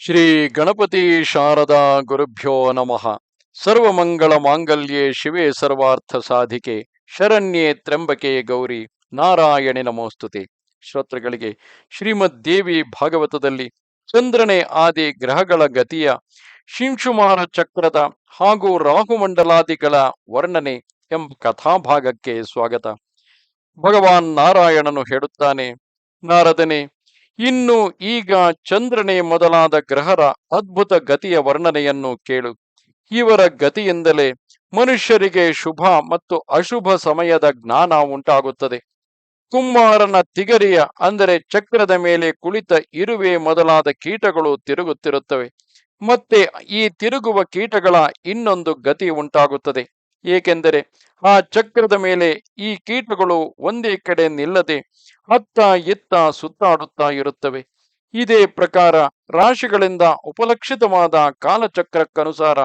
ಶ್ರೀ ಗಣಪತಿ ಶಾರದಾ ಗುರುಭ್ಯೋ ನಮಃ. ಸರ್ವಮಂಗಳ ಮಾಂಗಲ್ಯೆ ಶಿವೆ ಸರ್ವಾರ್ಥ ಸಾಧಿಕೆ, ಶರಣ್ಯೆ ತ್ರಂಬಕೆ ಗೌರಿ, ನಾರಾಯಣಿ ನಮೋಸ್ತುತಿ. ಶ್ರೋತೃಗಳಿಗೆ, ಶ್ರೀಮದ್ ದೇವಿ ಭಾಗವತದಲ್ಲಿ ಚಂದ್ರನೇ ಆದಿ ಗ್ರಹಗಳ ಗತಿಯ ಶಿಂಶುಮಾರ ಚಕ್ರದ ಹಾಗೂ ರಾಹುಮಂಡಲಾದಿಗಳ ವರ್ಣನೆ ಎಂಬ ಕಥಾಭಾಗಕ್ಕೆ ಸ್ವಾಗತ. ಭಗವಾನ್ ನಾರಾಯಣನು ಹೇಳುತ್ತಾನೆ, ನಾರದನೆ ಇನ್ನು ಈಗ ಚಂದ್ರನೇ ಮೊದಲಾದ ಗ್ರಹರ ಅದ್ಭುತ ಗತಿಯ ವರ್ಣನೆಯನ್ನು ಕೇಳು. ಇವರ ಗತಿಯಿಂದಲೇ ಮನುಷ್ಯರಿಗೆ ಶುಭ ಮತ್ತು ಅಶುಭ ಸಮಯದ ಜ್ಞಾನ ಉಂಟಾಗುತ್ತದೆ. ಕುಮ್ಮಾರನ ತಿಗರಿಯ, ಅಂದರೆ ಚಕ್ರದ ಮೇಲೆ ಕುಳಿತ ಇರುವೆ ಮೊದಲಾದ ಕೀಟಗಳು ತಿರುಗುತ್ತಿರುತ್ತವೆ. ಮತ್ತೆ ಈ ತಿರುಗುವ ಕೀಟಗಳ ಇನ್ನೊಂದು ಗತಿ ಉಂಟಾಗುತ್ತದೆ. ಏಕೆಂದರೆ ಆ ಚಕ್ರದ ಮೇಲೆ ಈ ಕೀಟಗಳು ಒಂದೇ ಕಡೆ ನಿಲ್ಲದೆ ಅತ್ತ ಎತ್ತ ಸುತ್ತಾಡುತ್ತಾ ಇರುತ್ತವೆ. ಇದೇ ಪ್ರಕಾರ ರಾಶಿಗಳಿಂದ ಉಪಲಕ್ಷಿತವಾದ ಕಾಲಚಕ್ರಕ್ಕನುಸಾರ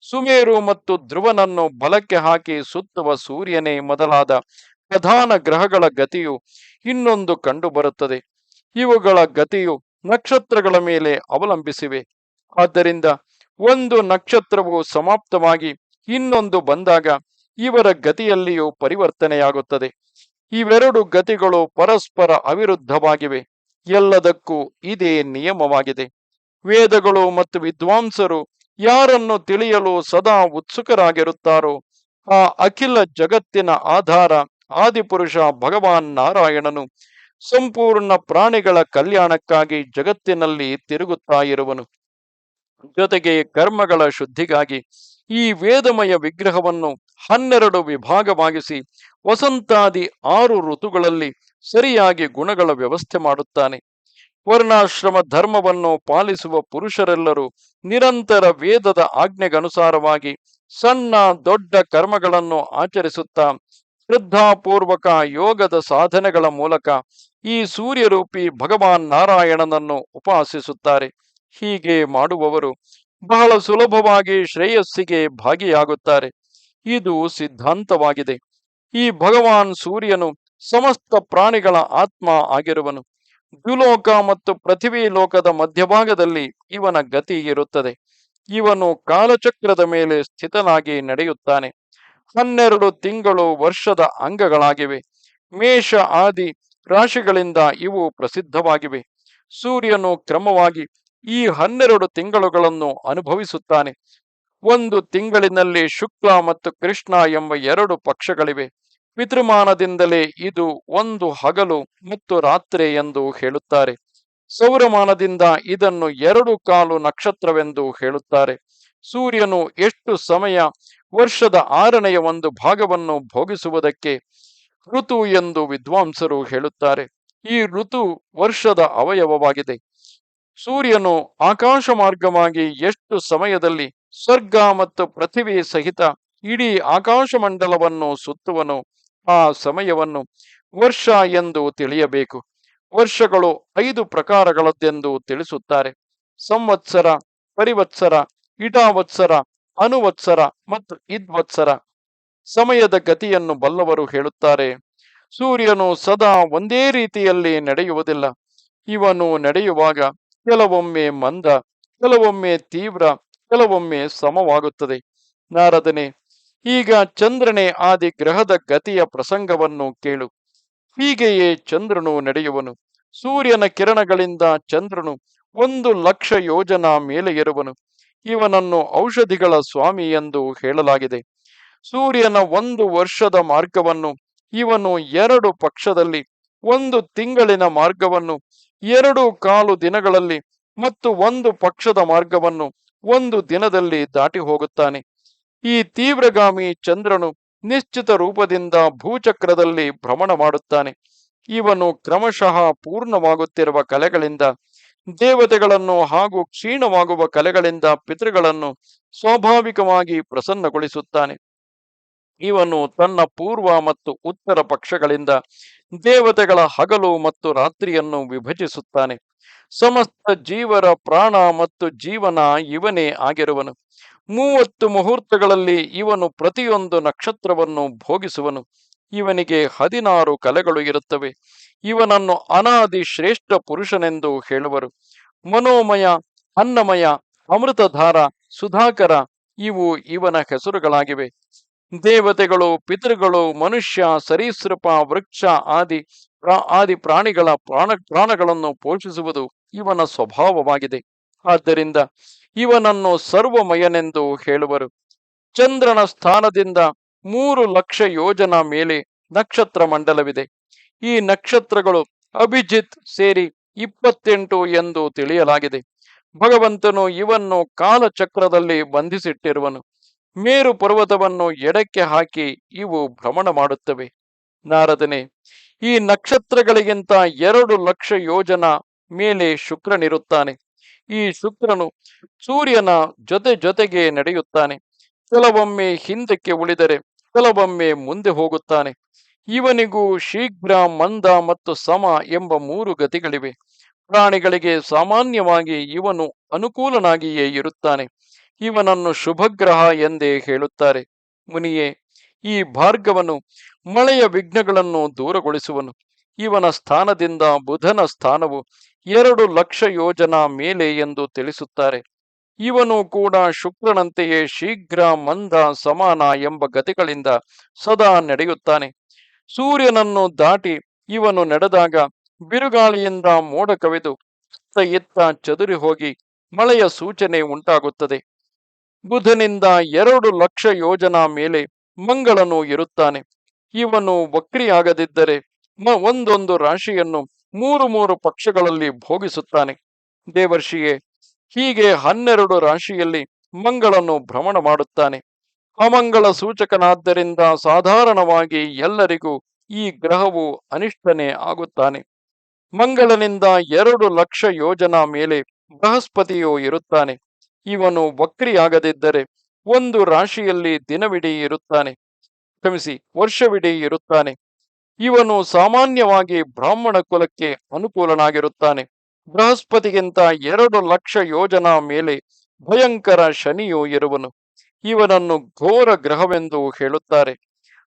ಸುಮೇರು ಮತ್ತು ಧ್ರುವನನ್ನು ಬಲಕ್ಕೆ ಹಾಕಿ ಸುತ್ತುವ ಸೂರ್ಯನೇ ಮೊದಲಾದ ಪ್ರಧಾನ ಗ್ರಹಗಳ ಗತಿಯು ಇನ್ನೊಂದು ಕಂಡುಬರುತ್ತದೆ. ಇವುಗಳ ಗತಿಯು ನಕ್ಷತ್ರಗಳ ಮೇಲೆ ಅವಲಂಬಿಸಿವೆ. ಆದ್ದರಿಂದ ಒಂದು ನಕ್ಷತ್ರವು ಸಮಾಪ್ತವಾಗಿ ಇನ್ನೊಂದು ಬಂದಾಗ ಇವರ ಗತಿಯಲ್ಲಿಯೂ ಪರಿವರ್ತನೆಯಾಗುತ್ತದೆ. ಇವೆರಡು ಗತಿಗಳು ಪರಸ್ಪರ ಅವಿರುದ್ಧವಾಗಿವೆ. ಎಲ್ಲದಕ್ಕೂ ಇದೇ ನಿಯಮವಾಗಿದೆ. ವೇದಗಳು ಮತ್ತು ವಿದ್ವಾಂಸರು ಯಾರನ್ನು ತಿಳಿಯಲು ಸದಾ ಉತ್ಸುಕರಾಗಿರುತ್ತಾರೋ, ಆ ಅಖಿಲ ಜಗತ್ತಿನ ಆಧಾರ ಆದಿಪುರುಷ ಭಗವಾನ್ ನಾರಾಯಣನು ಸಂಪೂರ್ಣ ಪ್ರಾಣಿಗಳ ಕಲ್ಯಾಣಕ್ಕಾಗಿ ಜಗತ್ತಿನಲ್ಲಿ ತಿರುಗುತ್ತಾ ಇರುವನು. ಜೊತೆಗೆ ಕರ್ಮಗಳ ಶುದ್ಧಿಗಾಗಿ ಈ ವೇದಮಯ ವಿಗ್ರಹವನ್ನು ಹನ್ನೆರಡು ವಿಭಾಗವಾಗಿಸಿ ವಸಂತಾದಿ ಆರು ಋತುಗಳಲ್ಲಿ ಸರಿಯಾಗಿ ಗುಣಗಳ ವ್ಯವಸ್ಥೆ ಮಾಡುತ್ತಾನೆ. ವರ್ಣಾಶ್ರಮ ಧರ್ಮವನ್ನು ಪಾಲಿಸುವ ಪುರುಷರೆಲ್ಲರೂ ನಿರಂತರ ವೇದದ ಆಜ್ಞೆಗನುಸಾರವಾಗಿ ಸಣ್ಣ ದೊಡ್ಡ ಕರ್ಮಗಳನ್ನು ಆಚರಿಸುತ್ತಾ ಶ್ರದ್ಧಾಪೂರ್ವಕ ಯೋಗದ ಸಾಧನೆಗಳ ಮೂಲಕ ಈ ಸೂರ್ಯರೂಪಿ ಭಗವಾನ್ ನಾರಾಯಣನನ್ನು ಉಪಾಸಿಸುತ್ತಾರೆ. ಹೀಗೆ ಮಾಡುವವರು ಬಹಳ ಸುಲಭವಾಗಿ ಶ್ರೇಯಸ್ಸಿಗೆ ಭಾಗಿಯಾಗುತ್ತಾರೆ. ಇದು ಸಿದ್ಧಾಂತವಾಗಿದೆ. ಈ ಭಗವಾನ್ ಸೂರ್ಯನು ಸಮಸ್ತ ಪ್ರಾಣಿಗಳ ಆತ್ಮ ಆಗಿರುವನು. ದ್ಯುಲೋಕ ಮತ್ತು ಪೃಥ್ವಿ ಲೋಕದ ಮಧ್ಯಭಾಗದಲ್ಲಿ ಇವನ ಗತಿ ಇರುತ್ತದೆ. ಇವನು ಕಾಲಚಕ್ರದ ಮೇಲೆ ಸ್ಥಿತನಾಗಿ ನಡೆಯುತ್ತಾನೆ. ಹನ್ನೆರಡು ತಿಂಗಳು ವರ್ಷದ ಅಂಗಗಳಾಗಿವೆ. ಮೇಷ ಆದಿ ರಾಶಿಗಳಿಂದ ಇವು ಪ್ರಸಿದ್ಧವಾಗಿವೆ. ಸೂರ್ಯನು ಕ್ರಮವಾಗಿ ಈ ಹನ್ನೆರಡು ತಿಂಗಳುಗಳನ್ನು ಅನುಭವಿಸುತ್ತಾನೆ. ಒಂದು ತಿಂಗಳಿನಲ್ಲಿ ಶುಕ್ಲ ಮತ್ತು ಕೃಷ್ಣ ಎಂಬ ಎರಡು ಪಕ್ಷಗಳಿವೆ. ಪಿತೃಮಾನದಿಂದಲೇ ಇದು ಒಂದು ಹಗಲು ಮತ್ತು ರಾತ್ರಿ ಎಂದು ಹೇಳುತ್ತಾರೆ. ಸೌರಮಾನದಿಂದ ಇದನ್ನು ಎರಡು ಕಾಲು ನಕ್ಷತ್ರವೆಂದು ಹೇಳುತ್ತಾರೆ. ಸೂರ್ಯನು ಎಷ್ಟು ಸಮಯ ವರ್ಷದ ಆರನೆಯ ಒಂದು ಭಾಗವನ್ನು ಭೋಗಿಸುವುದಕ್ಕೆ ಋತು ಎಂದು ವಿದ್ವಾಂಸರು ಹೇಳುತ್ತಾರೆ. ಈ ಋತು ವರ್ಷದ ಅವಯವವಾಗಿದೆ. ಸೂರ್ಯನು ಆಕಾಶ ಮಾರ್ಗವಾಗಿ ಎಷ್ಟು ಸಮಯದಲ್ಲಿ ಸ್ವರ್ಗ ಮತ್ತು ಪೃಥಿವಿ ಸಹಿತ ಇಡೀ ಆಕಾಶ ಮಂಡಲವನ್ನು ಸುತ್ತುವನು, ಆ ಸಮಯವನ್ನು ವರ್ಷ ಎಂದು ತಿಳಿಯಬೇಕು. ವರ್ಷಗಳು ಐದು ಪ್ರಕಾರಗಳದ್ದೆಂದು ತಿಳಿಸುತ್ತಾರೆ. ಸಂವತ್ಸರ, ಪರಿವತ್ಸರ, ಇಟಾವತ್ಸರ, ಅನುವತ್ಸರ ಮತ್ತು ಇದ್ವತ್ಸರ. ಸಮಯದ ಗತಿಯನ್ನು ಬಲ್ಲವರು ಹೇಳುತ್ತಾರೆ, ಸೂರ್ಯನು ಸದಾ ಒಂದೇ ರೀತಿಯಲ್ಲಿ ನಡೆಯುವುದಿಲ್ಲ. ಇವನು ನಡೆಯುವಾಗ ಕೆಲವೊಮ್ಮೆ ಮಂದ, ಕೆಲವೊಮ್ಮೆ ತೀವ್ರ, ಕೆಲವೊಮ್ಮೆ ಸಮವಾಗುತ್ತದೆ. ನಾರದನೆ, ಈಗ ಚಂದ್ರನೇ ಆದಿ ಗ್ರಹದ ಗತಿಯ ಪ್ರಸಂಗವನ್ನು ಕೇಳು. ಹೀಗೆಯೇ ಚಂದ್ರನು ನಡೆಯುವನು. ಸೂರ್ಯನ ಕಿರಣಗಳಿಂದ ಚಂದ್ರನು ಒಂದು ಲಕ್ಷ ಯೋಜನ ಮೇಲೆ ಇರುವನು ಇವನನ್ನು ಔಷಧಿಗಳ ಸ್ವಾಮಿ ಎಂದು ಹೇಳಲಾಗಿದೆ. ಸೂರ್ಯನ ಒಂದು ವರ್ಷದ ಮಾರ್ಗವನ್ನು ಇವನು ಎರಡು ಪಕ್ಷದಲ್ಲಿ, ಒಂದು ತಿಂಗಳಿನ ಮಾರ್ಗವನ್ನು ಎರಡು ಕಾಲು ದಿನಗಳಲ್ಲಿ ಮತ್ತು ಒಂದು ಪಕ್ಷದ ಮಾರ್ಗವನ್ನು ಒಂದು ದಿನದಲ್ಲಿ ದಾಟಿ ಹೋಗುತ್ತಾನೆ. ಈ ತೀವ್ರಗಾಮಿ ಚಂದ್ರನು ನಿಶ್ಚಿತ ರೂಪದಿಂದ ಭೂಚಕ್ರದಲ್ಲಿ ಭ್ರಮಣ ಮಾಡುತ್ತಾನೆ. ಇವನು ಕ್ರಮಶಃ ಪೂರ್ಣವಾಗುತ್ತಿರುವ ಕಲೆಗಳಿಂದ, ದೇವತೆಗಳನ್ನು ಹಾಗೂ ಕ್ಷೀಣವಾಗುವ ಕಲೆಗಳಿಂದ ಪಿತೃಗಳನ್ನು ಸ್ವಾಭಾವಿಕವಾಗಿ ಪ್ರಸನ್ನಗೊಳಿಸುತ್ತಾನೆ. ಇವನು ತನ್ನ ಪೂರ್ವ ಮತ್ತು ಉತ್ತರ ಪಕ್ಷಗಳಿಂದ ದೇವತೆಗಳ ಹಗಲು ಮತ್ತು ರಾತ್ರಿಯನ್ನು ವಿಭಜಿಸುತ್ತಾನೆ. ಸಮಸ್ತ ಜೀವರ ಪ್ರಾಣ ಮತ್ತು ಜೀವನ ಇವನೇ ಆಗಿರುವನು. ಮೂವತ್ತು ಮುಹೂರ್ತಗಳಲ್ಲಿ ಇವನು ಪ್ರತಿಯೊಂದು ನಕ್ಷತ್ರವನ್ನು ಭೋಗಿಸುವನು. ಇವನಿಗೆ ಹದಿನಾರು ಕಲೆಗಳು ಇರುತ್ತವೆ. ಇವನನ್ನು ಅನಾದಿ ಶ್ರೇಷ್ಠ ಪುರುಷನೆಂದು ಹೇಳುವರು. ಮನೋಮಯ, ಅನ್ನಮಯ, ಅಮೃತಧಾರ, ಸುಧಾಕರ ಇವು ಇವನ ಹೆಸರುಗಳಾಗಿವೆ. ದೇವತೆಗಳು, ಪಿತೃಗಳು, ಮನುಷ್ಯ, ಸರೀಸೃಪ, ವೃಕ್ಷ ಆದಿ ಆದಿ ಪ್ರಾಣಿಗಳ ಪ್ರಾಣ, ಪ್ರಾಣಗಳನ್ನು ಪೋಷಿಸುವುದು ಇವನ ಸ್ವಭಾವವಾಗಿದೆ. ಆದ್ದರಿಂದ ಇವನನ್ನು ಸರ್ವಮಯನೆಂದು ಹೇಳುವರು. ಚಂದ್ರನ ಸ್ಥಾನದಿಂದ ಮೂರು ಲಕ್ಷ ಯೋಜನ ಮೇಲೆ ನಕ್ಷತ್ರ ಮಂಡಲವಿದೆ. ಈ ನಕ್ಷತ್ರಗಳು ಅಭಿಜಿತ್ ಸೇರಿ ಇಪ್ಪತ್ತೆಂಟು ಎಂದು ತಿಳಿಯಲಾಗಿದೆ. ಭಗವಂತನು ಇವನ್ನು ಕಾಲಚಕ್ರದಲ್ಲಿ ಬಂಧಿಸಿಟ್ಟಿರುವನು. ಮೇರು ಪರ್ವತವನ್ನು ಎಡಕ್ಕೆ ಹಾಕಿ ಇವು ಭ್ರಮಣ ಮಾಡುತ್ತವೆ. ನಾರದನೆ, ಈ ನಕ್ಷತ್ರಗಳಿಗಿಂತ ಎರಡು ಲಕ್ಷ ಯೋಜನ ಮೇಲೆ ಶುಕ್ರನಿರುತ್ತಾನೆ. ಈ ಶುಕ್ರನು ಸೂರ್ಯನ ಜೊತೆ ಜೊತೆಗೆ ನಡೆಯುತ್ತಾನೆ. ಕೆಲವೊಮ್ಮೆ ಹಿಂದಕ್ಕೆ ಉಳಿದರೆ ಕೆಲವೊಮ್ಮೆ ಮುಂದೆ ಹೋಗುತ್ತಾನೆ. ಇವನಿಗೂ ಶೀಘ್ರ ಮಂದ ಮತ್ತು ಸಮ ಎಂಬ ಮೂರು ಗತಿಗಳಿವೆ. ಪ್ರಾಣಿಗಳಿಗೆ ಸಾಮಾನ್ಯವಾಗಿ ಇವನು ಅನುಕೂಲನಾಗಿಯೇ ಇರುತ್ತಾನೆ. ಇವನನ್ನು ಶುಭಗ್ರಹ ಎಂದೇ ಹೇಳುತ್ತಾರೆ. ಮುನಿಯೇ, ಈ ಭಾರ್ಗವನು ಮಳೆಯ ವಿಘ್ನಗಳನ್ನು ದೂರಗೊಳಿಸುವನು. ಇವನ ಸ್ಥಾನದಿಂದ ಬುಧನ ಸ್ಥಾನವು ಎರಡು ಲಕ್ಷ ಯೋಜನ ಮೇಲೆ ಎಂದು ತಿಳಿಸುತ್ತಾರೆ. ಇವನು ಕೂಡ ಶುಕ್ರನಂತೆಯೇ ಶೀಘ್ರ ಮಂದ ಸಮಾನ ಎಂಬ ಗತಿಗಳಿಂದ ಸದಾ ನಡೆಯುತ್ತಾನೆ. ಸೂರ್ಯನನ್ನು ದಾಟಿ ಇವನು ನಡೆದಾಗ ಬಿರುಗಾಳಿಯಿಂದ ಮೋಡ ಕವಿದು ಇತ್ತ ಇತ್ತ ಚದುರಿ ಹೋಗಿ ಮಳೆಯ ಸೂಚನೆ ಉಂಟಾಗುತ್ತದೆ. ಬುಧನಿಂದ ಎರಡು ಲಕ್ಷ ಯೋಜನಾ ಮೇಲೆ ಮಂಗಳನು ಇರುತ್ತಾನೆ. ಇವನು ವಕ್ರಿಯಾಗದಿದ್ದರೆ ಒಂದೊಂದು ರಾಶಿಯನ್ನು ಮೂರು ಮೂರು ಪಕ್ಷಗಳಲ್ಲಿ ಭೋಗಿಸುತ್ತಾನೆ. ದೇವರ್ಷಿಯೇ, ಹೀಗೆ ಹನ್ನೆರಡು ರಾಶಿಯಲ್ಲಿ ಮಂಗಳನು ಭ್ರಮಣ ಮಾಡುತ್ತಾನೆ. ಅಮಂಗಳ ಸೂಚಕನಾದ್ದರಿಂದ ಸಾಧಾರಣವಾಗಿ ಎಲ್ಲರಿಗೂ ಈ ಗ್ರಹವು ಅನಿಷ್ಟನೇ ಆಗುತ್ತಾನೆ. ಮಂಗಳನಿಂದ ಎರಡು ಲಕ್ಷ ಯೋಜನಾ ಮೇಲೆ ಬೃಹಸ್ಪತಿಯು ಇರುತ್ತಾನೆ. ಇವನು ವಕ್ರಿಯಾಗದಿದ್ದರೆ ಒಂದು ರಾಶಿಯಲ್ಲಿ ದಿನವಿಡೀ ಇರುತ್ತಾನೆ. ಕ್ಷಮಿಸಿ, ವರ್ಷವಿಡೀ ಇರುತ್ತಾನೆ. ಇವನು ಸಾಮಾನ್ಯವಾಗಿ ಬ್ರಾಹ್ಮಣ ಕುಲಕ್ಕೆ ಅನುಕೂಲನಾಗಿರುತ್ತಾನೆ. ಬೃಹಸ್ಪತಿಗಿಂತ ಎರಡು ಲಕ್ಷ ಯೋಜನಾ ಮೇಲೆ ಭಯಂಕರ ಶನಿಯು ಇರುವನು. ಇವನನ್ನು ಘೋರ ಗ್ರಹವೆಂದು ಹೇಳುತ್ತಾರೆ.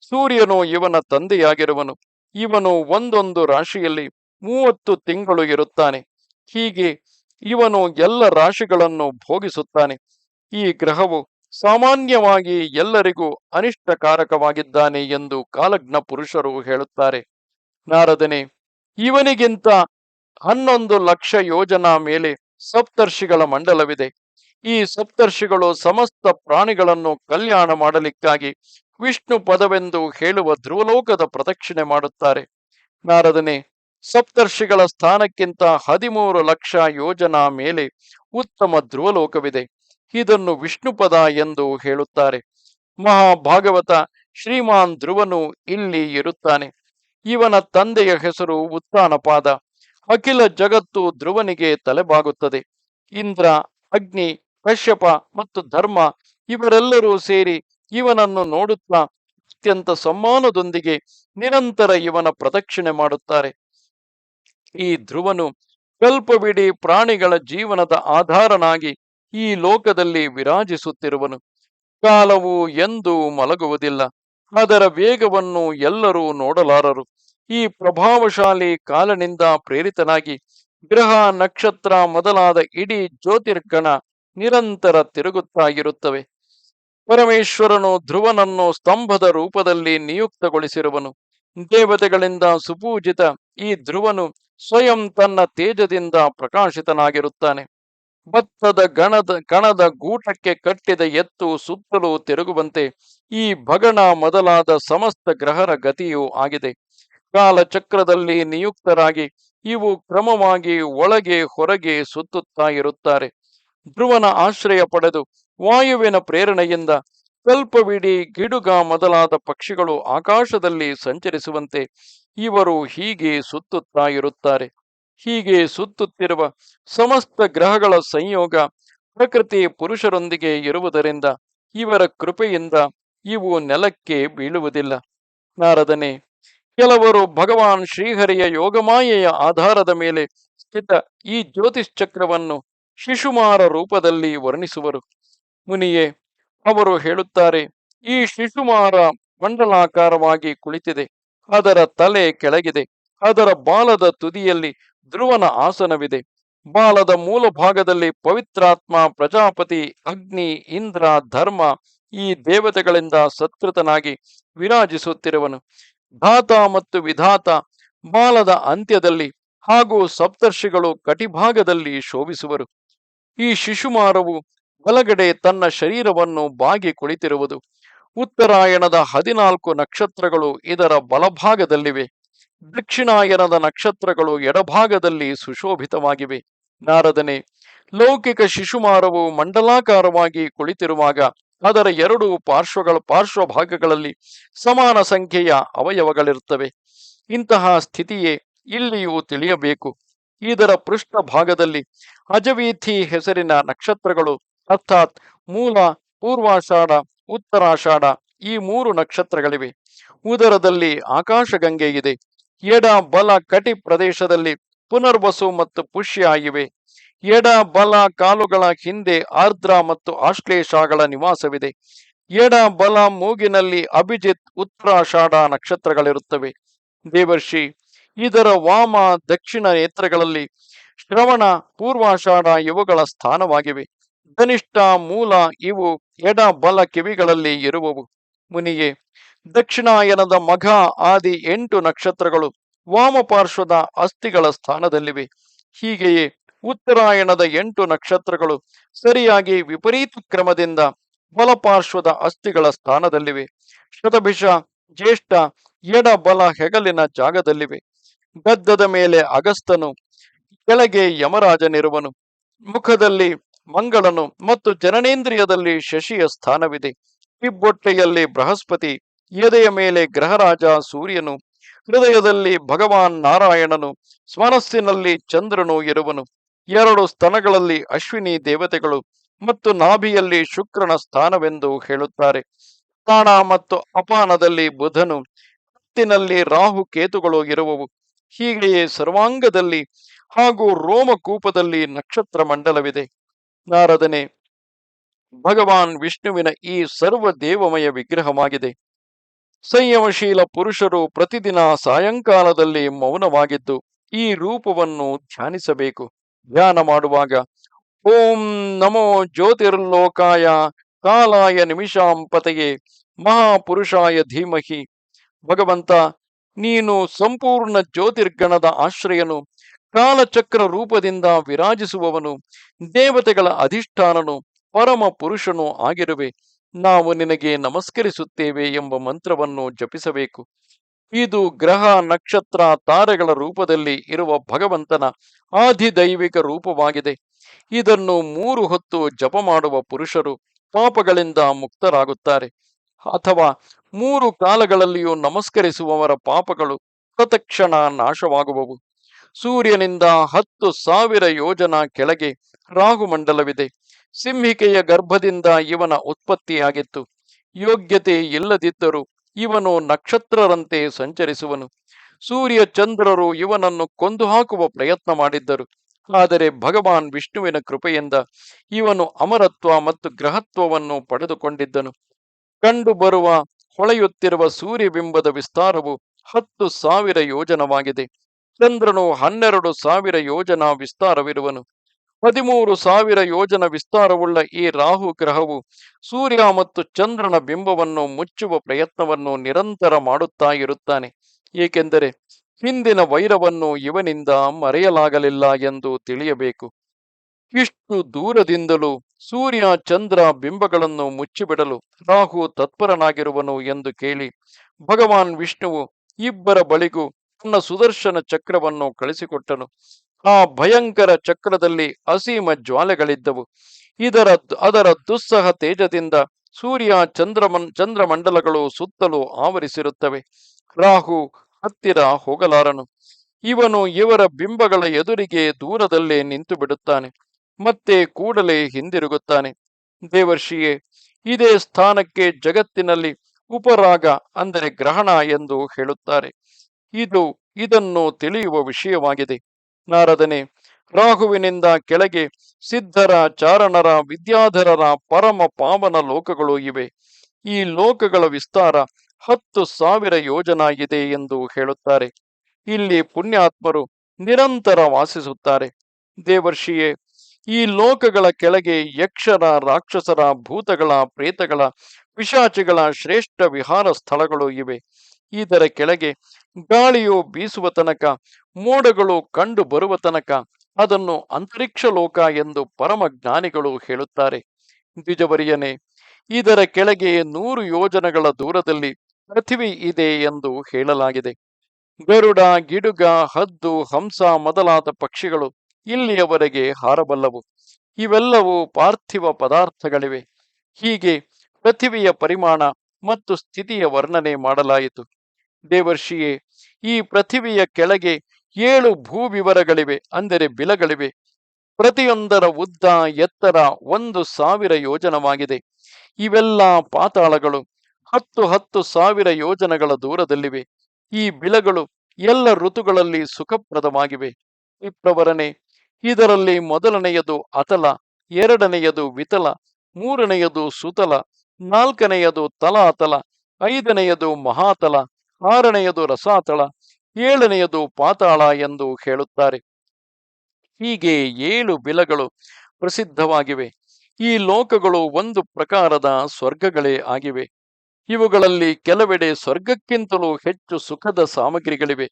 ಸೂರ್ಯನು ಇವನ ತಂದೆಯಾಗಿರುವನು. ಇವನು ಒಂದೊಂದು ರಾಶಿಯಲ್ಲಿ ಮೂವತ್ತು ತಿಂಗಳು ಇರುತ್ತಾನೆ. ಹೀಗೆ ಇವನು ಎಲ್ಲ ರಾಶಿಗಳನ್ನು ಭೋಗಿಸುತ್ತಾನೆ. ಈ ಗ್ರಹವು ಸಾಮಾನ್ಯವಾಗಿ ಎಲ್ಲರಿಗೂ ಅನಿಷ್ಟಕಾರಕವಾಗಿದ್ದಾನೆ ಎಂದು ಕಾಲಜ್ಞ ಪುರುಷರು ಹೇಳುತ್ತಾರೆ. ನಾರದನೆ, ಇವನಿಗಿಂತ ಹನ್ನೊಂದು ಲಕ್ಷ ಯೋಜನಾ ಮೇಲೆ ಸಪ್ತರ್ಷಿಗಳ ಮಂಡಲವಿದೆ. ಈ ಸಪ್ತರ್ಷಿಗಳು ಸಮಸ್ತ ಪ್ರಾಣಿಗಳನ್ನು ಕಲ್ಯಾಣ ಮಾಡಲಿಕ್ಕಾಗಿ ವಿಷ್ಣು ಪದವೆಂದು ಹೇಳುವ ಧ್ರುವಲೋಕದ ಪ್ರದಕ್ಷಿಣೆ ಮಾಡುತ್ತಾರೆ. ನಾರದನೆ ಸಪ್ತರ್ಷಿಗಳ ಸ್ಥಾನಕ್ಕಿಂತ ಹದಿಮೂರು ಲಕ್ಷ ಯೋಜನಾ ಮೇಲೆ ಉತ್ತಮ ಧ್ರುವಲೋಕವಿದೆ. ಇದನ್ನು ವಿಷ್ಣುಪದ ಎಂದು ಹೇಳುತ್ತಾರೆ. ಮಹಾಭಾಗವತ ಶ್ರೀಮಾನ್ ಧ್ರುವನು ಇಲ್ಲಿ ಇರುತ್ತಾನೆ. ಇವನ ತಂದೆಯ ಹೆಸರು ಉತ್ತಾನಪಾದ ಅಖಿಲ ಜಗತ್ತು ಧ್ರುವನಿಗೆ ತಲೆಬಾಗುತ್ತದೆ. ಇಂದ್ರ, ಅಗ್ನಿ, ಕಶ್ಯಪ ಮತ್ತು ಧರ್ಮ ಇವರೆಲ್ಲರೂ ಸೇರಿ ಇವನನ್ನು ನೋಡುತ್ತಾ ಅತ್ಯಂತ ಸಮ್ಮಾನದೊಂದಿಗೆ ನಿರಂತರ ಇವನ ಪ್ರದಕ್ಷಿಣೆ ಮಾಡುತ್ತಾರೆ. ಈ ಧ್ರುವನು ಕಲ್ಪವಿಡೀ ಪ್ರಾಣಿಗಳ ಜೀವನದ ಆಧಾರನಾಗಿ ಈ ಲೋಕದಲ್ಲಿ ವಿರಾಜಿಸುತ್ತಿರುವನು. ಕಾಲವು ಎಂದೂ ಮಲಗುವುದಿಲ್ಲ. ಅದರ ವೇಗವನ್ನು ಎಲ್ಲರೂ ನೋಡಲಾರರು. ಈ ಪ್ರಭಾವಶಾಲಿ ಕಾಲನಿಂದ ಪ್ರೇರಿತನಾಗಿ ಗ್ರಹ ನಕ್ಷತ್ರ ಮೊದಲಾದ ಇಡೀ ಜ್ಯೋತಿರ್ಗಣ ನಿರಂತರ ತಿರುಗುತ್ತಾ ಇರುತ್ತವೆ. ಪರಮೇಶ್ವರನು ಧ್ರುವನನ್ನು ಸ್ತಂಭದ ರೂಪದಲ್ಲಿ ನಿಯುಕ್ತಗೊಳಿಸಿರುವನು. ದೇವತೆಗಳಿಂದ ಸುಪೂಜಿತ ಈ ಧ್ರುವನು ಸ್ವಯಂ ತನ್ನ ತೇಜದಿಂದ ಪ್ರಕಾಶಿತನಾಗಿರುತ್ತಾನೆ. ಭತ್ತದ ಗಣದ, ಕಣದ ಗೂಟಕ್ಕೆ ಕಟ್ಟಿದ ಎತ್ತು ಸುತ್ತಲೂ ತಿರುಗುವಂತೆ ಈ ಭಗಣ ಮೊದಲಾದ ಸಮಸ್ತ ಗ್ರಹರ ಗತಿಯೂ ಆಗಿದೆ. ಕಾಲಚಕ್ರದಲ್ಲಿ ನಿಯುಕ್ತರಾಗಿ ಇವು ಕ್ರಮವಾಗಿ ಒಳಗೆ ಹೊರಗೆ ಸುತ್ತುತ್ತಾ ಇರುತ್ತಾರೆ. ಧ್ರುವನ ಆಶ್ರಯ ಪಡೆದು ವಾಯುವಿನ ಪ್ರೇರಣೆಯಿಂದ ಕಲ್ಪವಿಡೀ ಗಿಡುಗ ಮೊದಲಾದ ಪಕ್ಷಿಗಳು ಆಕಾಶದಲ್ಲಿ ಸಂಚರಿಸುವಂತೆ ಇವರು ಹೀಗೆ ಸುತ್ತುತ್ತಾ ಇರುತ್ತಾರೆ. ಹೀಗೆ ಸುತ್ತುತ್ತಿರುವ ಸಮಸ್ತ ಗ್ರಹಗಳ ಸಂಯೋಗ ಪ್ರಕೃತಿ ಪುರುಷರೊಂದಿಗೆ ಇರುವುದರಿಂದ ಇವರ ಕೃಪೆಯಿಂದ ಇವು ನೆಲಕ್ಕೆ ಬೀಳುವುದಿಲ್ಲ. ನಾರದನೆ, ಕೆಲವರು ಭಗವಾನ್ ಶ್ರೀಹರಿಯ ಯೋಗಮಾಯೆಯ ಆಧಾರದ ಮೇಲೆ ಸ್ಥಿತ ಈ ಜ್ಯೋತಿಷ್ಚಕ್ರವನ್ನು ಶಿಶುಮಾರ ರೂಪದಲ್ಲಿ ವರ್ಣಿಸುವರು. ಮುನಿಯೇ ಅವರು ಹೇಳುತ್ತಾರೆ, ಈ ಶಿಶುಮಾರ ಮಂಡಲಾಕಾರವಾಗಿ ಕುಳಿತಿದೆ, ಅದರ ತಲೆ ಕೆಳಗಿದೆ, ಅದರ ಬಾಲದ ತುದಿಯಲ್ಲಿ ಧ್ರುವನ ಆಸನವಿದೆ, ಬಾಲದ ಮೂಲ ಭಾಗದಲ್ಲಿ ಪವಿತ್ರಾತ್ಮ, ಪ್ರಜಾಪತಿ, ಅಗ್ನಿ, ಇಂದ್ರ, ಧರ್ಮ ಈ ದೇವತೆಗಳಿಂದ ಸತ್ಕೃತನಾಗಿ ವಿರಾಜಿಸುತ್ತಿರುವನು. ಧಾತ ಮತ್ತು ವಿಧಾತ ಬಾಲದ ಅಂತ್ಯದಲ್ಲಿ ಹಾಗೂ ಸಪ್ತರ್ಷಿಗಳು ಕಟಿಭಾಗದಲ್ಲಿ ಶೋಭಿಸುವರು. ಈ ಶಿಶುಮಾರವು ಬಲಗಡೆ ತನ್ನ ಶರೀರವನ್ನು ಬಾಗಿ ಕುಳಿತಿರುವುದು. ಉತ್ತರಾಯಣದ ಹದಿನಾಲ್ಕು ನಕ್ಷತ್ರಗಳು ಇದರ ಬಲಭಾಗದಲ್ಲಿವೆ. ದಕ್ಷಿಣಾಯನದ ನಕ್ಷತ್ರಗಳು ಎಡಭಾಗದಲ್ಲಿ ಸುಶೋಭಿತವಾಗಿವೆ. ನಾರದನೆ, ಲೌಕಿಕ ಶಿಶುಮಾರವು ಮಂಡಲಾಕಾರವಾಗಿ ಕುಳಿತಿರುವಾಗ ಅದರ ಎರಡು ಪಾರ್ಶ್ವಗಳ ಪಾರ್ಶ್ವ ಭಾಗಗಳಲ್ಲಿ ಸಮಾನ ಸಂಖ್ಯೆಯ ಅವಯವಗಳಿರುತ್ತವೆ. ಇಂತಹ ಸ್ಥಿತಿಯೇ ಇಲ್ಲಿಯೂ ತಿಳಿಯಬೇಕು. ಇದರ ಪೃಷ್ಠ ಭಾಗದಲ್ಲಿ ಅಜವೀಥಿ ಹೆಸರಿನ ನಕ್ಷತ್ರಗಳು ಅರ್ಥಾತ್ ಮೂಲ, ಪೂರ್ವಾಷಾಢ, ಉತ್ತರಾಷಾಢ ಈ ಮೂರು ನಕ್ಷತ್ರಗಳಿವೆ. ಉದರದಲ್ಲಿ ಆಕಾಶಗಂಗೆ ಇದೆ. ಎಡ, ಬಲ, ಕಟಿ ಪ್ರದೇಶದಲ್ಲಿ ಪುನರ್ವಸು ಮತ್ತು ಪುಷ್ಯ ಆಗಿವೆ. ಎಡ, ಬಲ, ಕಾಲುಗಳ ಹಿಂದೆ ಆರ್ದ್ರ ಮತ್ತು ಆಶ್ಲೇಷಗಳ ನಿವಾಸವಿದೆ. ಎಡ, ಬಲ, ಮೂಗಿನಲ್ಲಿ ಅಭಿಜಿತ್, ಉತ್ತರಾಷಾಢ ನಕ್ಷತ್ರಗಳಿರುತ್ತವೆ. ದೇವರ್ಷಿ, ಇದರ ವಾಮ, ದಕ್ಷಿಣ ನೇತ್ರಗಳಲ್ಲಿ ಶ್ರವಣ, ಪೂರ್ವಾಷಾಢ ಇವುಗಳ ಸ್ಥಾನವಾಗಿವೆ. ಧನಿಷ್ಠ ಮೂಲ ಇವು ಎಡ ಬಲ ಕಿವಿಗಳಲ್ಲಿ ಇರುವವು. ಮುನಿಯೇ, ದಕ್ಷಿಣಾಯನದ ಮಘ ಆದಿ ಎಂಟು ನಕ್ಷತ್ರಗಳು ವಾಮಪಾರ್ಶ್ವದ ಅಸ್ಥಿಗಳ ಸ್ಥಾನದಲ್ಲಿವೆ. ಹೀಗೆಯೇ ಉತ್ತರಾಯಣದ ಎಂಟು ನಕ್ಷತ್ರಗಳು ಸರಿಯಾಗಿ ವಿಪರೀತ ಕ್ರಮದಿಂದ ಬಲಪಾರ್ಶ್ವದ ಅಸ್ಥಿಗಳ ಸ್ಥಾನದಲ್ಲಿವೆ. ಶತಭಿಷ, ಜ್ಯೇಷ್ಠ, ಎಡ ಬಲ ಹೆಗಲಿನ ಜಾಗದಲ್ಲಿವೆ. ಗದ್ದದ ಮೇಲೆ ಅಗಸ್ತನು ಕೆಳಗೆ ಯಮರಾಜನಿರುವನು. ಮುಖದಲ್ಲಿ ಮಂಗಳನು ಮತ್ತು ಜನನೇಂದ್ರಿಯದಲ್ಲಿ ಶಶಿಯ ಸ್ಥಾನವಿದೆ. ಇಬ್ಬೊಟ್ಟೆಯಲ್ಲಿ ಬೃಹಸ್ಪತಿ, ಎದೆಯ ಮೇಲೆ ಗ್ರಹರಾಜ ಸೂರ್ಯನು, ಹೃದಯದಲ್ಲಿ ಭಗವಾನ್ ನಾರಾಯಣನು, ಸ್ಮನಸ್ಸಿನಲ್ಲಿ ಚಂದ್ರನು ಇರುವನು. ಎರಡು ಸ್ತನಗಳಲ್ಲಿ ಅಶ್ವಿನಿ ದೇವತೆಗಳು ಮತ್ತು ನಾಭಿಯಲ್ಲಿ ಶುಕ್ರನ ಸ್ಥಾನವೆಂದು ಹೇಳುತ್ತಾರೆ. ಪ್ರಾಣ ಮತ್ತು ಅಪಾನದಲ್ಲಿ ಬುಧನು ಹತ್ತಿನಲ್ಲಿ ರಾಹು ಕೇತುಗಳು ಇರುವವು. ಹೀಗೆಯೇ ಸರ್ವಾಂಗದಲ್ಲಿ ಹಾಗೂ ರೋಮಕೂಪದಲ್ಲಿ ನಕ್ಷತ್ರ ಮಂಡಲವಿದೆ ನಾರದನೆ, ಭಗವಾನ್ ವಿಷ್ಣುವಿನ ಈ ಸರ್ವ ದೇವಮಯ ವಿಗ್ರಹವಾಗಿದೆ. ಸಂಯಮಶೀಲ ಪುರುಷರು ಪ್ರತಿದಿನ ಸಾಯಂಕಾಲದಲ್ಲಿ ಮೌನವಾಗಿದ್ದು ಈ ರೂಪವನ್ನು ಧ್ಯಾನಿಸಬೇಕು. ಧ್ಯಾನ ಮಾಡುವಾಗ, ಓಂ ನಮೋ ಜ್ಯೋತಿರ್ಲೋಕಾಯ ಕಾಲಾಯ ನಿಮಿಷಾಂಪತೆಯೇ ಮಹಾಪುರುಷಾಯ ಧೀಮಹಿ. ಭಗವಂತ, ನೀನು ಸಂಪೂರ್ಣ ಜ್ಯೋತಿರ್ಗಣದ ಆಶ್ರಯನು. ಕಾಲಚಕ್ರ ರೂಪದಿಂದ ವಿರಾಜಿಸುವವನು ದೇವತೆಗಳ ಅಧಿಷ್ಠಾನನು, ಪರಮ ಪುರುಷನು ಆಗಿರುವೆ. ನಾವು ನಿನಗೆ ನಮಸ್ಕರಿಸುತ್ತೇವೆ ಎಂಬ ಮಂತ್ರವನ್ನು ಜಪಿಸಬೇಕು. ಇದು ಗ್ರಹ, ನಕ್ಷತ್ರ, ತಾರೆಗಳ ರೂಪದಲ್ಲಿ ಇರುವ ಭಗವಂತನ ಆಧಿದೈವಿಕ ರೂಪವಾಗಿದೆ. ಇದನ್ನು ಮೂರು ಹೊತ್ತು ಜಪ ಮಾಡುವ ಪುರುಷರು ಪಾಪಗಳಿಂದ ಮುಕ್ತರಾಗುತ್ತಾರೆ. ಅಥವಾ ಮೂರು ಕಾಲಗಳಲ್ಲಿಯೂ ನಮಸ್ಕರಿಸುವವರ ಪಾಪಗಳು ಪ್ರತಕ್ಷಣ ನಾಶವಾಗುವವು. ಸೂರ್ಯನಿಂದ ಹತ್ತು ಸಾವಿರ ಯೋಜನ ಕೆಳಗೆ ರಾಹುಮಂಡಲವಿದೆ. ಸಿಂಹಿಕೆಯ ಗರ್ಭದಿಂದ ಇವನ ಉತ್ಪತ್ತಿಯಾಗಿತ್ತು. ಯೋಗ್ಯತೆ ಇಲ್ಲದಿದ್ದರೂ ಇವನು ನಕ್ಷತ್ರರಂತೆ ಸಂಚರಿಸುವನು. ಸೂರ್ಯ ಚಂದ್ರರು ಇವನನ್ನು ಕೊಂದು ಹಾಕುವ ಪ್ರಯತ್ನ ಮಾಡಿದ್ದರು. ಆದರೆ ಭಗವಾನ್ ವಿಷ್ಣುವಿನ ಕೃಪೆಯಿಂದ ಇವನು ಅಮರತ್ವ ಮತ್ತು ಗ್ರಹತ್ವವನ್ನು ಪಡೆದುಕೊಂಡಿದ್ದನು. ಕಂಡು ಬರುವ ಹೊಳೆಯುತ್ತಿರುವ ಸೂರ್ಯಬಿಂಬದ ವಿಸ್ತಾರವು ಹತ್ತು ಸಾವಿರ ಯೋಜನವಾಗಿದೆ. ಚಂದ್ರನು ಹನ್ನೆರಡು ಸಾವಿರ ಯೋಜನಾ ವಿಸ್ತಾರವಿರುವನು. ಹದಿಮೂರು ಸಾವಿರ ಯೋಜನ ವಿಸ್ತಾರವುಳ್ಳ ಈ ರಾಹು ಗ್ರಹವು ಸೂರ್ಯ ಮತ್ತು ಚಂದ್ರನ ಬಿಂಬವನ್ನು ಮುಚ್ಚುವ ಪ್ರಯತ್ನವನ್ನು ನಿರಂತರ ಮಾಡುತ್ತಾ ಇರುತ್ತಾನೆ. ಏಕೆಂದರೆ ಹಿಂದಿನ ವೈರವನ್ನು ಇವನಿಂದ ಮರೆಯಲಾಗಲಿಲ್ಲ ಎಂದು ತಿಳಿಯಬೇಕು. ಇಷ್ಟು ದೂರದಿಂದಲೂ ಸೂರ್ಯ, ಚಂದ್ರ ಬಿಂಬಗಳನ್ನು ಮುಚ್ಚಿಬಿಡಲು ರಾಹು ತತ್ಪರನಾಗಿರುವನು ಎಂದು ಕೇಳಿ ಭಗವಾನ್ ವಿಷ್ಣುವು ಇಬ್ಬರ ಬಳಿಗೂ ತನ್ನ ಸುದರ್ಶನ ಚಕ್ರವನ್ನು ಕಳಿಸಿಕೊಟ್ಟನು. ಆ ಭಯಂಕರ ಚಕ್ರದಲ್ಲಿ ಅಸೀಮ ಜ್ವಾಲೆಗಳಿದ್ದವು. ಇದರ ಅದರ ದುಸ್ಸಹ ತೇಜದಿಂದ ಸೂರ್ಯ ಚಂದ್ರಮನ್, ಚಂದ್ರಮಂಡಲಗಳು ಸುತ್ತಲೂ ಆವರಿಸಿರುತ್ತವೆ. ರಾಹು ಹತ್ತಿರ ಹೋಗಲಾರನು. ಇವನು ಇವರ ಬಿಂಬಗಳ ಎದುರಿಗೆ ದೂರದಲ್ಲೇ ನಿಂತು ಬಿಡುತ್ತಾನೆ ಮತ್ತೆ ಕೂಡಲೇ ಹಿಂದಿರುಗುತ್ತಾನೆ. ದೇವರ್ಷಿಯೇ, ಇದೇ ಸ್ಥಾನಕ್ಕೆ ಜಗತ್ತಿನಲ್ಲಿ ಉಪರಾಗ ಅಂದರೆ ಗ್ರಹಣ ಎಂದು ಹೇಳುತ್ತಾರೆ. ಇದು, ಇದನ್ನು ತಿಳಿಯುವ ವಿಷಯವಾಗಿದೆ. ನಾರದನೆ, ರಾಹುವಿನಿಂದ ಕೆಳಗೆ ಸಿದ್ಧರ, ಚಾರಣರ, ವಿದ್ಯಾಧರರ ಪರಮ ಪಾವನ ಲೋಕಗಳು ಇವೆ. ಈ ಲೋಕಗಳ ವಿಸ್ತಾರ ಹತ್ತು ಸಾವಿರ ಯೋಜನಾಗಿದೆ ಎಂದು ಹೇಳುತ್ತಾರೆ. ಇಲ್ಲಿ ಪುಣ್ಯಾತ್ಮರು ನಿರಂತರ ವಾಸಿಸುತ್ತಾರೆ. ದೇವರ್ಷಿಯೇ, ಈ ಲೋಕಗಳ ಕೆಳಗೆ ಯಕ್ಷರ, ರಾಕ್ಷಸರ, ಭೂತಗಳ, ಪ್ರೇತಗಳ ಪಿಶಾಚಿಗಳ ಶ್ರೇಷ್ಠ ವಿಹಾರ ಸ್ಥಳಗಳು ಇವೆ. ಇದರ ಕೆಳಗೆ ಗಾಳಿಯು ಬೀಸುವ ತನಕ, ಮೋಡಗಳು ಕಂಡು ಬರುವ ತನಕ ಅದನ್ನು ಅಂತರಿಕ್ಷ ಲೋಕ ಎಂದು ಪರಮ ಜ್ಞಾನಿಗಳು ಹೇಳುತ್ತಾರೆ. ದ್ವಿಜವರಿಯನೇ, ಇದರ ಕೆಳಗೆ ನೂರು ಯೋಜನಗಳ ದೂರದಲ್ಲಿ ಪೃಥ್ವಿ ಇದೆ ಎಂದು ಹೇಳಲಾಗಿದೆ. ಗರುಡ, ಗಿಡುಗ, ಹದ್ದು, ಹಂಸ ಮೊದಲಾದ ಪಕ್ಷಿಗಳು ಇಲ್ಲಿಯವರೆಗೆ ಹಾರಬಲ್ಲವು. ಇವೆಲ್ಲವೂ ಪಾರ್ಥಿವ ಪದಾರ್ಥಗಳಿವೆ. ಹೀಗೆ ಪೃಥಿವಿಯ ಪರಿಮಾಣ ಮತ್ತು ಸ್ಥಿತಿಯ ವರ್ಣನೆ ಮಾಡಲಾಯಿತು. ದೇವರ್ಷಿಯೇ, ಈ ಪೃಥಿವಿಯ ಕೆಳಗೆ ಏಳು ಭೂವಿವರಗಳಿವೆ, ಅಂದರೆ ಬಿಲಗಳಿವೆ. ಪ್ರತಿಯೊಂದರ ಉದ್ದ, ಎತ್ತರ ಒಂದು ಸಾವಿರ ಯೋಜನವಾಗಿದೆ. ಇವೆಲ್ಲ ಪಾತಾಳಗಳು. ಹತ್ತು ಹತ್ತು ಸಾವಿರ ಯೋಜನಗಳ ದೂರದಲ್ಲಿವೆ. ಈ ಬಿಲಗಳು ಎಲ್ಲ ಋತುಗಳಲ್ಲಿ ಸುಖಪ್ರದವಾಗಿವೆ. ವಿಪ್ರವರನೆ, ಇದರಲ್ಲಿ ಮೊದಲನೆಯದು ಅತಲ, ಎರಡನೆಯದು ವಿತಲ, ಮೂರನೆಯದು ಸುತಲ ನಾಲ್ಕನೆಯದು ತಲಾತಲ ಐದನೆಯದು ಮಹಾತಲ, ಆರನೆಯದು ರಸಾತಳ, ಏಳನೆಯದು ಪಾತಾಳ ಎಂದು ಹೇಳುತ್ತಾರೆ. ಹೀಗೆ ಏಳು ಬಿಲಗಳು ಪ್ರಸಿದ್ಧವಾಗಿವೆ. ಈ ಲೋಕಗಳು ಒಂದು ಪ್ರಕಾರದ ಸ್ವರ್ಗಗಳೇ ಆಗಿವೆ. ಇವುಗಳಲ್ಲಿ ಕೆಲವೆಡೆ ಸ್ವರ್ಗಕ್ಕಿಂತಲೂ ಹೆಚ್ಚು ಸುಖದ ಸಾಮಗ್ರಿಗಳಿವೆ.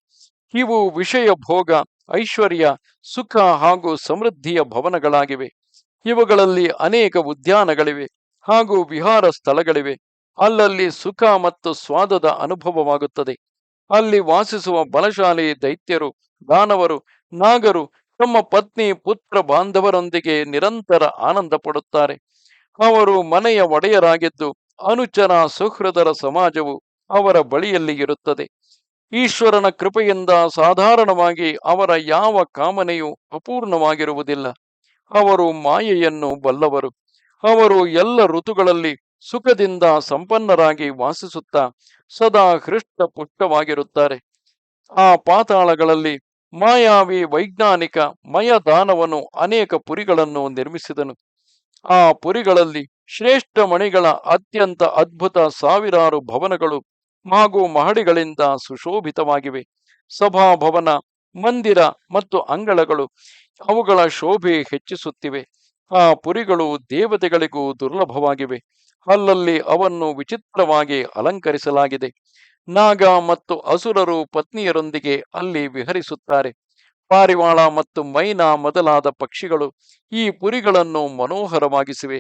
ಇವು ವಿಷಯ ಭೋಗ, ಐಶ್ವರ್ಯ, ಸುಖ ಹಾಗೂ ಸಮೃದ್ಧಿಯ ಭವನಗಳಾಗಿವೆ. ಇವುಗಳಲ್ಲಿ ಅನೇಕ ಉದ್ಯಾನಗಳಿವೆ. ಹಾಗೂ ವಿಹಾರ ಸ್ಥಳಗಳಿವೆ. ಅಲ್ಲಲ್ಲಿ ಸುಖ ಮತ್ತು ಸ್ವಾದದ ಅನುಭವವಾಗುತ್ತದೆ. ಅಲ್ಲಿ ವಾಸಿಸುವ ಬಲಶಾಲಿ ದೈತ್ಯರು, ದಾನವರು, ನಾಗರು, ತಮ್ಮ ಪತ್ನಿ, ಪುತ್ರ, ಬಾಂಧವರೊಂದಿಗೆ ನಿರಂತರ ಆನಂದ ಪಡುತ್ತಾರೆ. ಅವರು ಮನೆಯ ಒಡೆಯರಾಗಿದ್ದು, ಅನುಚರ ಸುಹೃದರ ಸಮಾಜವು ಅವರ ಬಳಿಯಲ್ಲಿ ಇರುತ್ತದೆ. ಈಶ್ವರನ ಕೃಪೆಯಿಂದ ಸಾಧಾರಣವಾಗಿ ಅವರ ಯಾವ ಕಾಮನೆಯೂ ಅಪೂರ್ಣವಾಗಿರುವುದಿಲ್ಲ. ಅವರು ಮಾಯೆಯನ್ನು ಬಲ್ಲವರು. ಅವರು ಎಲ್ಲ ಋತುಗಳಲ್ಲಿ ಸುಖದಿಂದ ಸಂಪನ್ನರಾಗಿ ವಾಸಿಸುತ್ತಾ ಸದಾ ಹೃಷ್ಟ ಪುಷ್ಟವಾಗಿರುತ್ತಾರೆ. ಆ ಪಾತಾಳಗಳಲ್ಲಿ ಮಾಯಾವಿ ವೈಜ್ಞಾನಿಕ ಮಯದಾನವನು ಅನೇಕ ಪುರಿಗಳನ್ನು ನಿರ್ಮಿಸಿದನು. ಆ ಪುರಿಗಳಲ್ಲಿ ಶ್ರೇಷ್ಠ ಮಣಿಗಳ ಅತ್ಯಂತ ಅದ್ಭುತ ಸಾವಿರಾರು ಭವನಗಳು ಹಾಗೂ ಮಹಡಿಗಳಿಂದ ಸುಶೋಭಿತವಾಗಿವೆ. ಸಭಾಭವನ, ಮಂದಿರ ಮತ್ತು ಅಂಗಳಗಳು ಅವುಗಳ ಶೋಭೆ ಹೆಚ್ಚಿಸುತ್ತಿವೆ. ಆ ಪುರಿಗಳು ದೇವತೆಗಳಿಗೂ ದುರ್ಲಭವಾಗಿವೆ. ಅಲ್ಲಲ್ಲಿ ಅವನ್ನು ವಿಚಿತ್ರವಾಗಿ ಅಲಂಕರಿಸಲಾಗಿದೆ. ನಾಗ ಮತ್ತು ಅಸುರರು ಪತ್ನಿಯರೊಂದಿಗೆ ಅಲ್ಲಿ ವಿಹರಿಸುತ್ತಾರೆ. ಪಾರಿವಾಳ ಮತ್ತು ಮೈನಾ ಮೊದಲಾದ ಪಕ್ಷಿಗಳು ಈ ಪುರಿಗಳನ್ನು ಮನೋಹರವಾಗಿಸಿವೆ.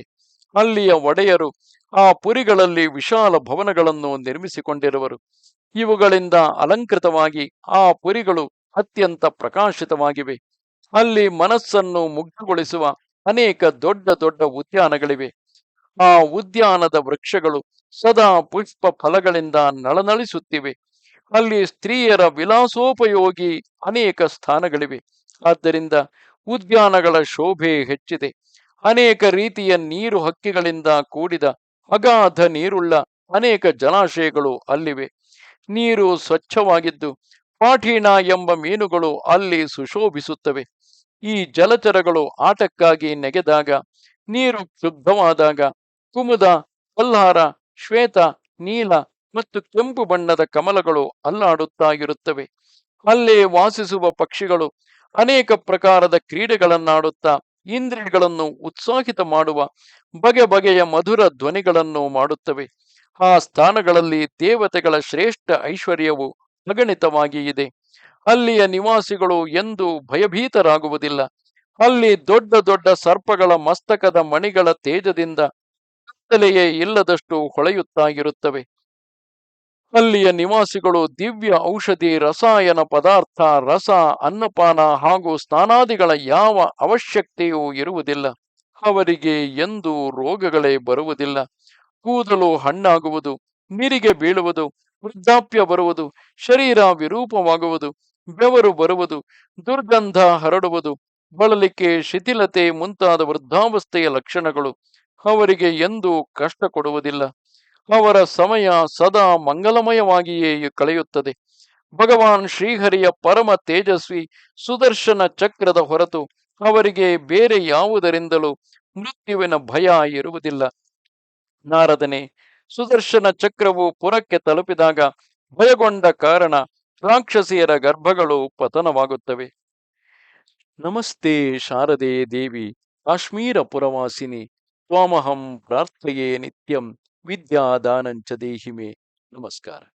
ಅಲ್ಲಿಯ ಒಡೆಯರು ಆ ಪುರಿಗಳಲ್ಲಿ ವಿಶಾಲ ಭವನಗಳನ್ನು ನಿರ್ಮಿಸಿಕೊಂಡಿರುವರು. ಇವುಗಳಿಂದ ಅಲಂಕೃತವಾಗಿ ಆ ಪುರಿಗಳು ಅತ್ಯಂತ ಪ್ರಕಾಶಿತವಾಗಿವೆ. ಅಲ್ಲಿ ಮನಸ್ಸನ್ನು ಮುಗ್ಧಗೊಳಿಸುವ ಅನೇಕ ದೊಡ್ಡ ದೊಡ್ಡ ಉದ್ಯಾನಗಳಿವೆ. ಆ ಉದ್ಯಾನದ ವೃಕ್ಷಗಳು ಸದಾ ಪುಷ್ಪ ಫಲಗಳಿಂದ ನಳನಳಿಸುತ್ತಿವೆ. ಅಲ್ಲಿ ಸ್ತ್ರೀಯರ ವಿಲಾಸೋಪಯೋಗಿ ಅನೇಕ ಸ್ಥಾನಗಳಿವೆ. ಆದ್ದರಿಂದ ಉದ್ಯಾನಗಳ ಶೋಭೆ ಹೆಚ್ಚಿದೆ. ಅನೇಕ ರೀತಿಯ ನೀರು ಹಕ್ಕಿಗಳಿಂದ ಕೂಡಿದ ಅಗಾಧ ನೀರುಳ್ಳ ಅನೇಕ ಜಲಾಶಯಗಳು ಅಲ್ಲಿವೆ. ನೀರು ಸ್ವಚ್ಛವಾಗಿದ್ದು ಪಾಠೀಣ ಎಂಬ ಮೀನುಗಳು ಅಲ್ಲಿ ಸುಶೋಭಿಸುತ್ತವೆ. ಈ ಜಲಚರಗಳು ಆಟಕ್ಕಾಗಿ ನೆಗೆದಾಗ, ನೀರು ಶುದ್ಧವಾದಾಗ, ಕುಮುದ, ಕಲ್ಹಾರ, ಶ್ವೇತ, ನೀಲ ಮತ್ತು ಕೆಂಪು ಬಣ್ಣದ ಕಮಲಗಳು ಅಲ್ಲಾಡುತ್ತಾ ಇರುತ್ತವೆ ಅಲ್ಲೇ ವಾಸಿಸುವ ಪಕ್ಷಿಗಳು ಅನೇಕ ಪ್ರಕಾರದ ಕ್ರೀಡೆಗಳನ್ನಾಡುತ್ತಾ, ಇಂದ್ರಿಯಗಳನ್ನು ಉತ್ಸಾಹಿತ ಮಾಡುವ ಬಗೆ ಬಗೆಯ ಮಧುರ ಧ್ವನಿಗಳನ್ನು ಮಾಡುತ್ತವೆ. ಆ ಸ್ಥಾನಗಳಲ್ಲಿ ದೇವತೆಗಳ ಶ್ರೇಷ್ಠ ಐಶ್ವರ್ಯವು ಅಗಣಿತವಾಗಿ ಇದೆ. ಅಲ್ಲಿಯ ನಿವಾಸಿಗಳು ಎಂದು ಭಯಭೀತರಾಗುವುದಿಲ್ಲ. ಅಲ್ಲಿ ದೊಡ್ಡ ದೊಡ್ಡ ಸರ್ಪಗಳ ಮಸ್ತಕದ ಮಣಿಗಳ ತೇಜದಿಂದ ಕತ್ತಲೆಯೇ ಇಲ್ಲದಷ್ಟು ಹೊಳೆಯುತ್ತಾಗಿರುತ್ತವೆ. ಅಲ್ಲಿಯ ನಿವಾಸಿಗಳು ದಿವ್ಯ ಔಷಧಿ, ರಸಾಯನ ಪದಾರ್ಥ, ರಸ, ಅನ್ನಪಾನ ಹಾಗೂ ಸ್ನಾನಾದಿಗಳ ಯಾವ ಅವಶ್ಯಕತೆಯೂ ಇರುವುದಿಲ್ಲ. ಅವರಿಗೆ ಎಂದು ರೋಗಗಳೇ ಬರುವುದಿಲ್ಲ. ಕೂದಲು ಹಣ್ಣಾಗುವುದು, ನೀರಿಗೆ ಬೀಳುವುದು, ವೃದ್ಧಾಪ್ಯ ಬರುವುದು, ಶರೀರ ವಿರೂಪವಾಗುವುದು ಬೆವರು ಬರುವುದು, ದುರ್ಗಂಧ ಹರಡುವುದು, ಬಳಲಿಕೆ ಶಿಥಿಲತೆ ಮುಂತಾದ ವೃದ್ಧಾವಸ್ಥೆಯ ಲಕ್ಷಣಗಳು ಅವರಿಗೆ ಎಂದೂ ಕಷ್ಟ ಕೊಡುವುದಿಲ್ಲ. ಅವರ ಸಮಯ ಸದಾ ಮಂಗಲಮಯವಾಗಿಯೇ ಕಳೆಯುತ್ತದೆ. ಭಗವಾನ್ ಶ್ರೀಹರಿಯ ಪರಮ ತೇಜಸ್ವಿ ಸುದರ್ಶನ ಚಕ್ರದ ಹೊರತು ಅವರಿಗೆ ಬೇರೆ ಯಾವುದರಿಂದಲೂ ಮೃತ್ಯುವಿನ ಭಯ ಇರುವುದಿಲ್ಲ. ನಾರದನೆ, ಸುದರ್ಶನ ಚಕ್ರವು ಪುರಕ್ಕೆ ತಲುಪಿದಾಗ ಭಯಗೊಂಡ ಕಾರಣ ರಾಕ್ಷಸಿಯರ ಗರ್ಭಗಳು ಪತನವಾಗುತ್ತವೆ. ನಮಸ್ತೆ ಶಾರದೆ ದೇವಿ ಕಾಶ್ಮೀರ ಪುರವಾಸಿನಿ ತ್ವಾಮಹಂ ಪ್ರಾರ್ಥೆಯೇ ನಿತ್ಯಂ ವಿದ್ಯಾದಾನಂಚ ದೇಹಿಮೆ. ನಮಸ್ಕಾರ.